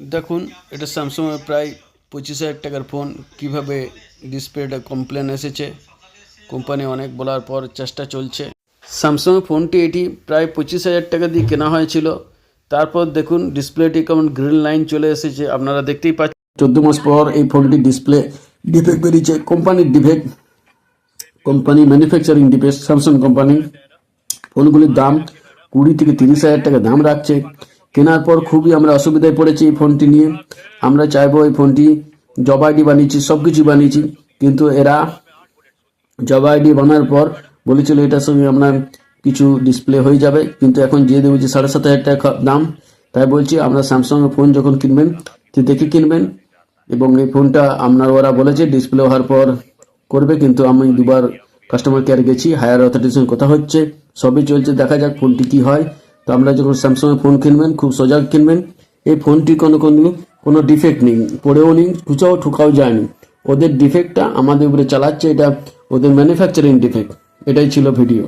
দেখুন, এটা স্যামসংয়ের প্রায় পঁচিশ হাজার টাকার ফোন কীভাবে ডিসপ্লেটা কমপ্লেন এসেছে? কোম্পানি অনেক বলার পর চেষ্টা চলছে। স্যামসং ফোনটি এটি প্রায় পঁচিশ হাজার টাকা দিয়ে কেনা হয়েছিল। তারপর দেখুন ডিসপ্লেটি কেমন গ্রিন লাইন চলে এসেছে। আপনারা দেখতেই পাচ্ছেন। চোদ্দ মাস পর এই ফোনটি ডিসপ্লে ডিফেক্ট বেরিয়েছে। কোম্পানির defect company manufacturing defect Samsung company ফোনগুলির দাম কুড়ি থেকে তিরিশ হাজার টাকা দাম রাখছে। কেনার পর খুবই আমরা অসুবিধায় পড়েছি এই ফোনটি নিয়ে। আমরা চাইব এই ফোনটি জব আইডি বানিয়েছি সব কিছু বানিয়েছি। কিন্তু এরা জব আইডি বানার পর বলেছিল এটার সঙ্গে আপনার কিছু ডিসপ্লে হয়ে যাবে। কিন্তু এখন যে দেবো যে সাড়ে সাত হাজার টাকা দাম। তাই বলছি আমরা স্যামসাং ফোন যখন কিনবেন, তো দেখে কিনবেন। এবং এই ফোনটা আপনার ওরা বলেছে ডিসপ্লে হওয়ার পর করবে, কিন্তু আমি দুবার কাস্টমার কেয়ার গেছি হায়ার অথরিটির সঙ্গে কথা হচ্ছে, সবই চলছে, দেখা যাক ফোনটি কি হয়। তো আপনারা যখন স্যামসাং ফোন কিনবেন, খুব সজাগ কিনবেন, এই ফোনটি কোনো কোনো কোনো ডিফেক্ট নেই, পড়েও নেই, খুচাও ঠুকাও যায়নি। ওদের ডিফেক্টটা আমাদের উপরে চালাচ্ছে, এটা ওদের ম্যানুফ্যাকচারিং ডিফেক্ট এটাই ছিল ভিডিও